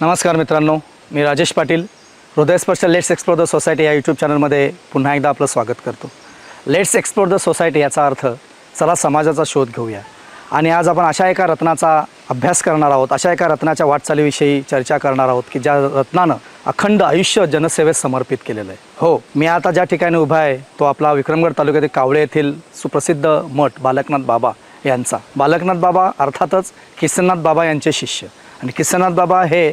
नमस्कार मित्रांनो मी Rajesh Patil. Hrudayasparsh let's explore the society या यूट्यूब चॅनलमध्ये पुन्हा एकदा आपलं स्वागत करतो. लेट्स एक्सप्लोर द सोसायटी याचा अर्थ चला समाजाचा शोध घेऊया. आणि आज आपण अशा एका रत्नाचा अभ्यास करणार आहोत अशा एका रत्नाच्या वाटचालीविषयी चर्चा करणार आहोत की ज्या रत्नानं अखंड आयुष्य जनसेवेत समर्पित केलेलं आहे. हो मी आता ज्या ठिकाणी उभा आहे तो आपला विक्रमगड तालुक्यातील कावळे येथील सुप्रसिद्ध मठ बालकनाथ बाबा यांचा. बालकनाथ बाबा अर्थातच किसननाथ बाबा यांचे शिष्य. आणि किसननाथ बाबा हे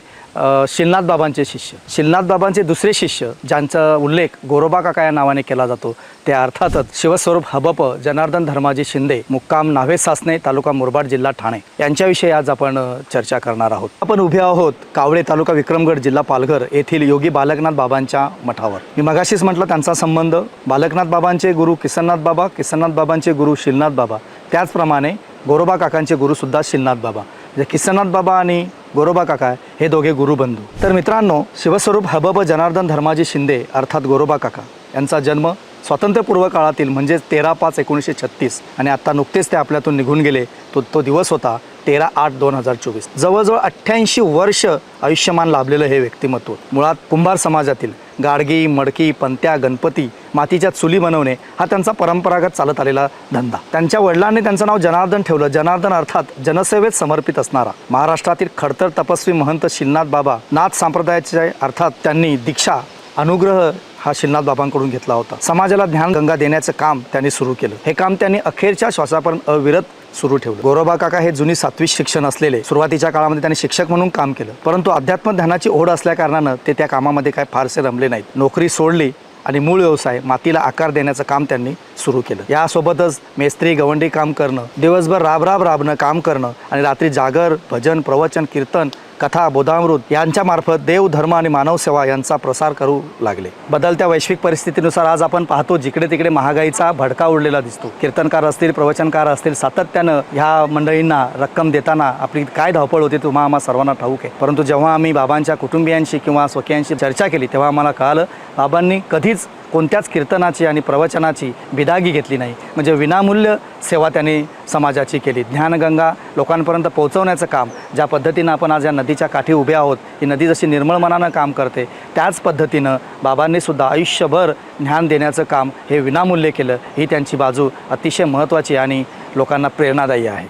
शिलनाथ बाबांचे शिष्य. शिलनाथ बाबांचे दुसरे शिष्य ज्यांचा उल्लेख गोरोबा काका या नावाने केला जातो ते अर्थातच शिवस्वरूप हबप जनार्दन धर्माजी शिंदे मुक्काम नावे सासने तालुका मुरबाड जिल्हा ठाणे. यांच्याविषयी आज आपण चर्चा करणार आहोत. आपण उभे आहोत कावळे तालुका विक्रमगड जिल्हा पालघर येथील योगी बालकनाथ बाबांच्या मठावर. मी मगाशीच म्हटलं त्यांचा संबंध बालकनाथ बाबांचे गुरु किसननाथ बाबा किसननाथ बाबांचे गुरु शिलनाथ बाबा. त्याचप्रमाणे गोरोबा काकांचे गुरुसुद्धा शिलनाथ बाबा. म्हणजे किसननाथ बाबा आणि गोरोबा काका हे दोघे गुरुबंधू तर मित्रांनो शिवस्वरूप हबब जनार्दन धर्माजी शिंदे अर्थात गोरोबा काका यांचा जन्म स्वातंत्र्यपूर्व काळातील म्हणजेच तेरा पाच एकोणीसशे छत्तीस आणि आता नुकतेच ते आपल्यातून निघून गेले. तो तो दिवस होता तेरा आठ दोन हजार चोवीस. जवळजवळ अठ्ठ्याऐंशी वर्ष आयुष्यमान लाभलेलं हे व्यक्तिमत्व मुळात कुंभार समाजातील गाडगी मडकी पंत्या गणपती मातीच्या चुली बनवणे हा त्यांचा परंपरागत चालत आलेला धंदा. त्यांच्या वडिलांनी त्यांचं नाव जनार्दन ठेवलं. जनार्दन अर्थात जनसेवेत समर्पित असणारा. महाराष्ट्रातील खडतर तपस्वी महंत शिलनाथ बाबा नाथ संप्रदायाचे अर्थात त्यांनी दीक्षा अनुग्रह हा शिलनाथ बाबांकडून घेतला होता. समाजाला ज्ञान गंगा देण्याचं काम त्यांनी सुरू केलं. हे काम त्यांनी अखेरच्या श्वासापर्यंत अविरत सुरू ठेवलं. गोरोबा काका हे जुनी सात्विक शिक्षण असलेले. सुरुवातीच्या काळामध्ये त्यांनी शिक्षक म्हणून काम केलं. परंतु अध्यात्म ध्यानाची ओढ असल्या कारणानं ते त्या कामामध्ये काय फारसे रमले नाहीत. नोकरी सोडली आणि मूळ व्यवसाय मातीला आकार देण्याचं काम त्यांनी सुरू केलं. यासोबतच मेस्त्री गवंडी काम करणं दिवसभर राब राब राबणं काम करणं आणि रात्री जागर भजन प्रवचन कीर्तन कथा बोधामृत यांच्या मार्फत देव धर्म आणि मानव सेवा यांचा प्रसार करू लागले. बदलत्या वैश्विक परिस्थितीनुसार आज आपण पाहतो जिकडे तिकडे महागाईचा भडका उडलेला दिसतो. कीर्तनकार असतील प्रवचनकार असतील सातत्यानं ह्या मंडळींना रक्कम देताना आपली काय धावपळ होती तुम्हा आम्हा सर्वांना ठाऊक आहे. परंतु जेव्हा आम्ही बाबांच्या कुटुंबियांशी किंवा स्वकीयांशी चर्चा केली तेव्हा आम्हाला कळालं बाबांनी कधीच कोणत्याच कीर्तनाची आणि प्रवचनाची बिदागी घेतली नाही. म्हणजे विनामूल्य सेवा त्यांनी समाजाची केली. ज्ञानगंगा लोकांपर्यंत पोहोचवण्याचं काम ज्या पद्धतीनं आपण आज या नदीच्या काठी उभे आहोत ही नदी जशी निर्मळ मनानं काम करते त्याच पद्धतीनं बाबांनीसुद्धा आयुष्यभर ज्ञान देण्याचं काम हे विनामूल्य केलं ही त्यांची बाजू अतिशय महत्त्वाची आणि लोकांना प्रेरणादायी आहे.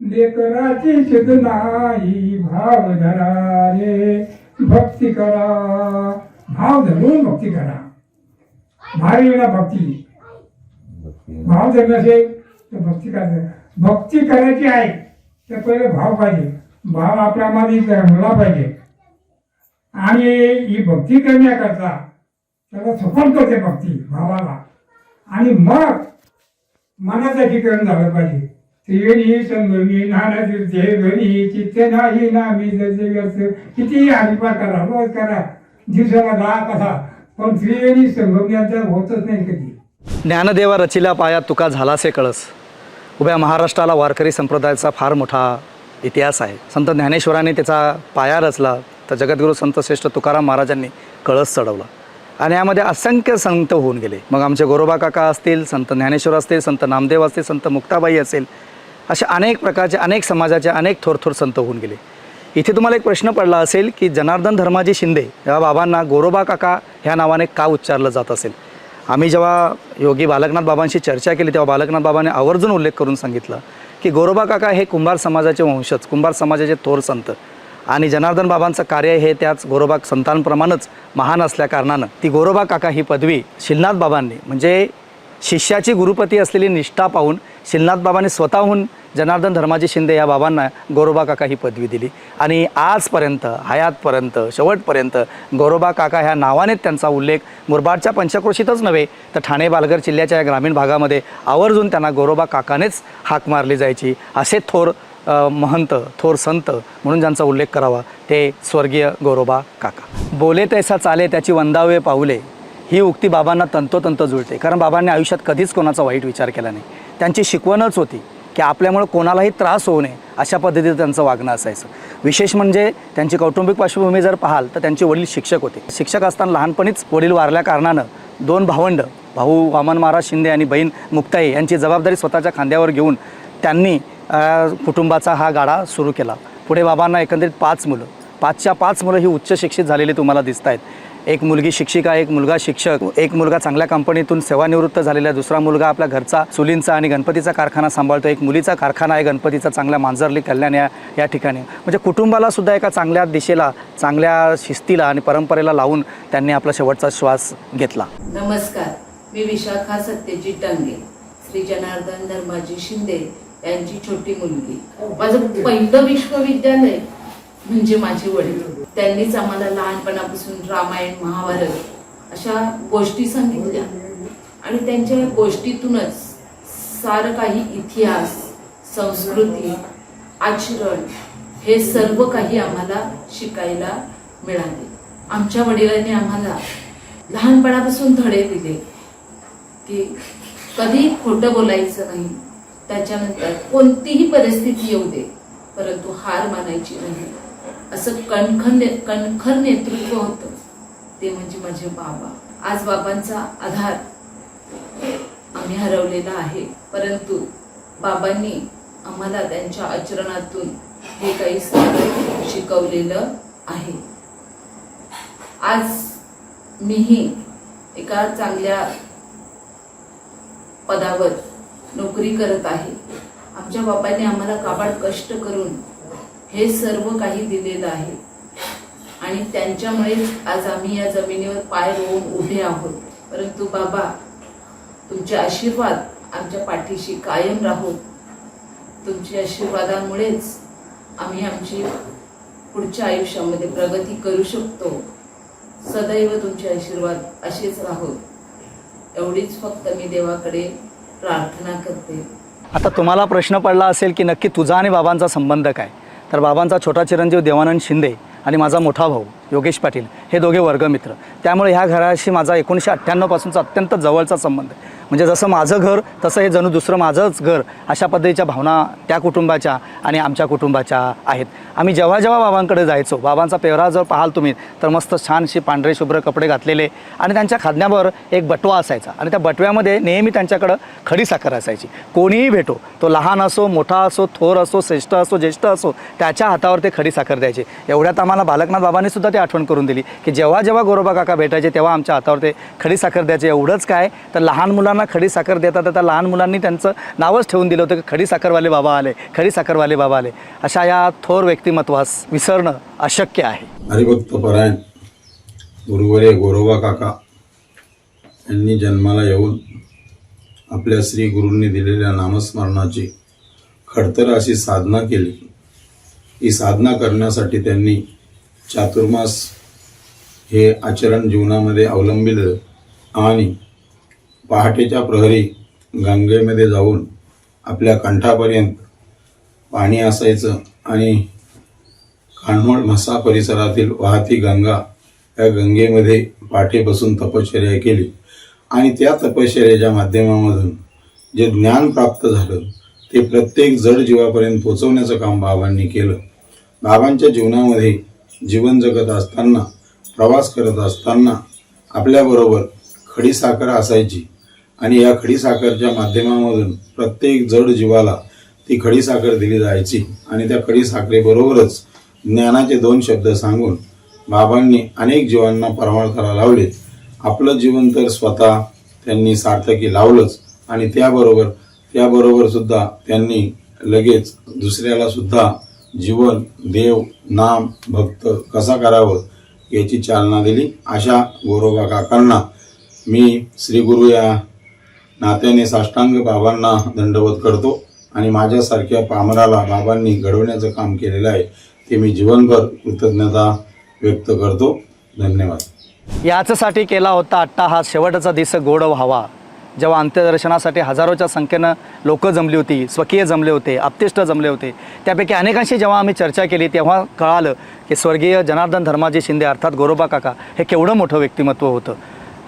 लेकराची नाही भाव धरा रे भक्ती करा. भाव धरून भक्ती करा. भारी भक्ती. भाव जर असेल तर भक्ती करायचं भक्ती करायची आहे तर पहिले भाव पाहिजे. भाव आपल्या मध्ये जन्मला पाहिजे. आणि ही भक्ती करण्याकरता त्याला सफल करते भक्ती भावाला. आणि मग मनाचं ठिकाण झालं पाहिजे. त्रिवेणी संगमी नाना तीर्थे घरी चित्त नाही नामी जसे व्यस्त किती हरिपाठ करा रोज करा दिवसाला दहा कसा पण त्रिवेणी यांचा होतच नाही कधी ज्ञानदेवा रचिला पाया तुका झालासे कळस. उभ्या महाराष्ट्राला वारकरी संप्रदायाचा फार मोठा इतिहास आहे. संत ज्ञानेश्वरांनी त्याचा पाया रचला तर जगद्गुरू संत श्रेष्ठ तुकाराम महाराजांनी कळस चढवला. आणि यामध्ये असंख्य संत होऊन गेले. मग आमचे गोरोबा काका असतील संत ज्ञानेश्वर असतील संत नामदेव असतील संत मुक्ताबाई असेल असे अनेक प्रकारचे अनेक समाजाचे अनेक थोर थोर संत होऊन गेले. इथे तुम्हाला एक प्रश्न पडला असेल की जनार्दन धर्माजी शिंदे या बाबांना गोरोबा काका ह्या नावाने का उच्चारलं जात असेल? आम्ही जेव्हा योगी बालकनाथ बाबांशी चर्चा केली तेव्हा बालकनाथ बाबांनी आवर्जून उल्लेख करून सांगितलं की गोरोबा काका हे कुंभार समाजाचे वंशज कुंभार समाजाचे थोर संत. आणि जनार्दन बाबांचं कार्य हे त्याच गोरोबा संतांप्रमाणेच महान असल्याकारणानं ती गोरोबा काका ही पदवी शिलनाथ बाबांनी म्हणजे शिष्याची गुरुपती असलेली निष्ठा पाहून शिलनाथ बाबांनी स्वतःहून जनार्दन धर्माजी शिंदे या बाबांना गोरोबा काका ही पदवी दिली. आणि आजपर्यंत हयातपर्यंत शेवटपर्यंत गोरोबा काका ह्या नावानेच त्यांचा उल्लेख मुरबाडच्या पंचक्रोशीतच नव्हे तर ठाणे पालघर जिल्ह्याच्या या ग्रामीण भागामध्ये आवर्जून त्यांना गोरोबा काकानेच हाक मारली जायची. असे थोर महंत थोर संत म्हणून ज्यांचा उल्लेख करावा ते स्वर्गीय गोरोबा काका. बोले तैसा चाले त्याची वंदावे पाऊले ही उक्ती बाबांना तंतोतंत जुळते. कारण बाबांनी आयुष्यात कधीच कोणाचा वाईट विचार केला नाही. त्यांची शिकवणच होती. की आपल्यामुळे कोणालाही त्रास होऊ नये अशा पद्धतीचं त्यांचं वागणं असायचं. विशेष म्हणजे त्यांची कौटुंबिक पार्श्वभूमी जर पाहाल तर त्यांचे वडील शिक्षक होते. शिक्षक असताना लहानपणीच वडील वारल्या कारणानं दोन भावंड भाऊ वामन महाराज शिंदे आणि बहीण मुक्ताई यांची जबाबदारी स्वतःच्या खांद्यावर घेऊन त्यांनी कुटुंबाचा हा गाडा सुरू केला. पुढे बाबांना एकंदरीत पाच मुलं. पाचच्या पाच मुलं ही उच्च शिक्षित झालेली तुम्हाला दिसत आहेत एक मुलगी शिक्षिका एक मुलगा शिक्षक एक मुलगा चांगल्या कंपनीतून सेवानिवृत्त झालेला दुसरा मुलगा आपल्या घरचा चुलींचा आणि गणपतीचा कारखाना सांभाळतो. एक मुलीचा कारखाना आहे गणपतीचा चांगल्या मांजरली कल्याण या या ठिकाणी. म्हणजे कुटुंबाला सुद्धा एका चांगल्या दिशेला चांगल्या शिस्तीला आणि परंपरेला लावून त्यांनी आपला शेवटचा श्वास घेतला. नमस्कार. मी विशाखा सत्यजित टांगे श्री जनार्दन धर्माजी शिंदे यांची छोटी मुलगी. माझं पहिलं विश्वविद्यालय म्हणजे माझे वडील. त्यांनीच आम्हाला लहानपणापासून रामायण महाभारत अशा गोष्टी सांगितल्या. आणि त्यांच्या गोष्टीतूनच सारं काही इतिहास संस्कृती आचरण हे सर्व काही आम्हाला शिकायला मिळाले. आमच्या वडिलांनी आम्हाला लहानपणापासून धडे दिले की कधी खोटं बोलायचं नाही. त्याच्यानंतर कोणतीही परिस्थिती येऊ दे परंतु हार मानायची नाही. असं कणखर कणखर नेतृत्व होतं. ते म्हणजे माझे बाबा. आज बाबांचा आधार आम्ही हरवलेला आहे. परंतु बाबांनी आम्हाला त्यांच्या आचरणातून हे काही शिकवलेलं आहे. आज मीही एका चांगल्या पदावर नोकरी करत आहे. आमच्या बाबांनी आम्हाला काबाड कष्ट करून हे सर्व काही दिलेलं आहे. आणि त्यांच्यामुळेच आज आम्ही या जमिनीवर पाय रोवून उभे आहोत. परंतु बाबा तुमचे आशीर्वाद आमच्या पाठीशी कायम राहो. तुमच्या आशीर्वादामुळेच आम्ही आमची पुढच्या आयुष्यामध्ये प्रगती करू शकतो. सदैव तुमचे आशीर्वाद असेच राहोत एवढीच फक्त मी देवाकडे प्रार्थना करते. आता तुम्हाला प्रश्न पडला असेल की नक्की तुझा आणि बाबांचा संबंध काय? तर बाबांचा छोटा चिरंजीव देवानंद शिंदे आणि माझा मोठा भाऊ. योगेश पाटील हे दोघे वर्गमित्र. त्यामुळे ह्या घराशी माझा एकोणीसशे अठ्ठ्याण्णवपासूनचा अत्यंत जवळचा संबंध आहे. म्हणजे जसं माझं घर तसं हे जणू दुसरं माझंच घर अशा पद्धतीच्या भावना त्या कुटुंबाच्या आणि आमच्या कुटुंबाच्या आहेत. आम्ही जेव्हा जेव्हा बाबांकडे जायचो बाबांचा पेहरा जर पाहाल तुम्ही तर मस्त छानशी पांढरे शुभ्र कपडे घातलेले आणि त्यांच्या खाद्यावर एक बटवा असायचा आणि त्या बटव्यामध्ये नेहमी त्यांच्याकडं खडी साखर असायची. कोणीही भेटो तो लहान असो मोठा असो थोर असो श्रेष्ठ असो ज्येष्ठ असो त्याच्या हातावर ते खडी साखर द्यायचे. एवढ्यात आम्हाला बालकनाथ बाबांनी सुद्धा ते आठवण करून दिली की जेव्हा जेव्हा गोरोबा काका भेटायचे तेव्हा आमच्या हातावर ते खडी साखर द्यायचे. एवढंच काय? तर लहान मुलांना खडी साखर देतात. तर त्या लहान मुलांनी त्यांचं नावच ठेवून दिलं होतं की खडी साखरवाले बाबा आले खडी साखरवाले बाबा आले. अशा या थोर व्यक्तिमत्वास विसरणं अशक्य आहे. हरिभक्त परायण गुरुवरे गोरोबा काका यांनी जन्माला येऊन आपल्या श्री गुरूंनी दिलेल्या नामस्मरणाची खडतर अशी साधना केली. ही साधना करण्यासाठी त्यांनी चातुर्मास हे आचरण जीवनामध्ये अवलंबिलं आणि पहाटेच्या प्रहरी गंगेमध्ये जाऊन आपल्या कंठापर्यंत पाणी असायचं आणि कान्होड म्हसा परिसरातील वाहती गंगा या गंगेमध्ये पाठेपासून तपश्चर्या केली. आणि त्या तपश्चर्याच्या माध्यमामधून जे ज्ञान प्राप्त झालं ते प्रत्येक जड जीवापर्यंत पोचवण्याचं काम बाबांनी केलं. बाबांच्या जीवनामध्ये जीवन जगत असताना प्रवास करत असताना आपल्याबरोबर खडीसाखर असायची. आणि या खडीसाखरच्या माध्यमामधून प्रत्येक जड जीवाला ती खडीसाखर दिली जायची. आणि त्या खडीसाखरेबरोबरच ज्ञानाचे दोन शब्द सांगून बाबांनी अनेक जीवांना परमार्थाला लावले. आपलं जीवन तर स्वतः त्यांनी सार्थकी लावलंच. आणि त्याबरोबर त्याबरोबर सुद्धा त्यांनी लगेच दुसऱ्याला सुद्धा जीवन देव नाम भक्त कसा करावं याची चालना दिली. अशा गोरोबा काकांना मी श्री गुरु या नात्याने साष्टांग बाबांना दंडवत करतो आणि माझ्यासारख्या पामराला बाबांनी घडवण्याचं काम केलेलं आहे ते मी जीवनभर कृतज्ञता व्यक्त करतो. धन्यवाद. याचसाठी केला होता आत्ता हा शेवटचा दिस गोड व्हावा. जेव्हा अंत्यदर्शनासाठी हजारोच्या संख्येनं लोक जमली होती स्वकीय जमले होते आप्तिष्ट जमले होते त्यापैकी अनेकांशी जेव्हा आम्ही चर्चा केली तेव्हा कळालं की स्वर्गीय जनार्दन धर्माजी शिंदे अर्थात गोरोबा काका हे केवढं मोठं व्यक्तिमत्व होतं.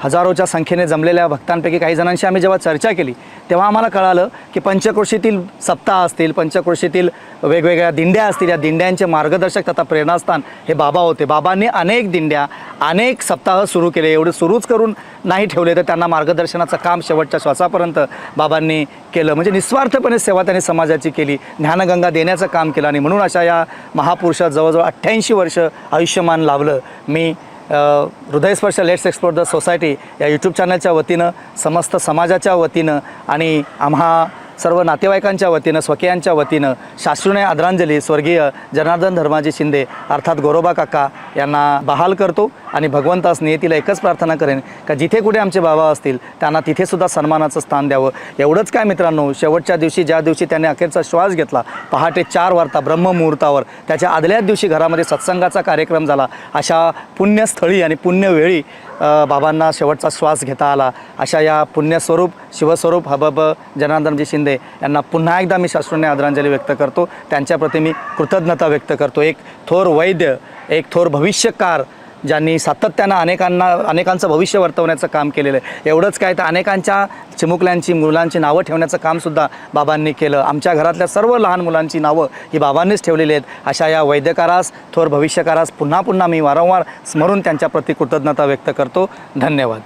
हजारोच्या संख्येने जमलेल्या भक्तांपैकी काही जणांशी आम्ही जेव्हा चर्चा केली तेव्हा आम्हाला कळालं की पंचक्रोशीतील सप्ताह असतील पंचक्रोशीतील वेगवेगळ्या दिंड्या असतील या दिंड्यांचे मार्गदर्शक तथा प्रेरणास्थान हे बाबा होते. बाबांनी अनेक दिंड्या अनेक सप्ताह सुरू केले. एवढे सुरूच करून नाही ठेवले तर त्यांना मार्गदर्शनाचं काम शेवटच्या श्वासापर्यंत बाबांनी केलं. म्हणजे निस्वार्थपणे सेवा त्यांनी समाजाची केली ज्ञानगंगा देण्याचं काम केलं. आणि म्हणून अशा या महापुरुषात जवळजवळ अठ्ठ्याऐंशी वर्ष आयुष्यमान लावलं मी Hrudayasparsh let's explore the society या यूट्यूब चॅनलच्या वतीनं समस्त समाजाच्या वतीनं आणि आम्हा सर्व नातेवाईकांच्या वतीनं स्वकीयांच्या वतीनं शास्त्रीय आदरांजली स्वर्गीय जनार्दन धर्माजी शिंदे अर्थात गोरोबा काका यांना बहाल करतो. आणि भगवंतास तिला एकच प्रार्थना करेन का जिथे कुठे आमचे बाबा असतील त्यांना तिथेसुद्धा सन्मानाचं स्थान द्यावं. एवढंच काय मित्रांनो शेवटच्या दिवशी ज्या दिवशी त्याने अखेरचा श्वास घेतला पहाटे चार वाजता ब्रह्ममुहूर्तावर त्याच्या आदल्याच दिवशी घरामध्ये सत्संगाचा कार्यक्रम झाला. अशा पुण्यस्थळी आणि पुण्यवेळी बाबांना शेवटचा श्वास घेता आला. अशा या पुण्यस्वरूप शिवस्वरूप हबब जनार्दनजी शिंदे यांना पुन्हा एकदा मी शास्त्रोन्य आदरांजली व्यक्त करतो. त्यांच्याप्रती मी कृतज्ञता व्यक्त करतो. एक थोर वैद्य एक थोर भविष्यकार ज्यांनी सातत्यानं अनेकांना अनेकांचं भविष्य वर्तवण्याचं काम केलेलं आहे. एवढंच काय तर अनेकांच्या चिमुकल्यांची मुलांची नावं ठेवण्याचं कामसुद्धा बाबांनी केलं. आमच्या घरातल्या सर्व लहान मुलांची नावं ही बाबांनीच ठेवलेली आहेत. अशा या वैद्यकारास थोर भविष्यकारास पुन्हा पुन्हा मी वारंवार स्मरून त्यांच्याप्रती कृतज्ञता व्यक्त करतो. धन्यवाद.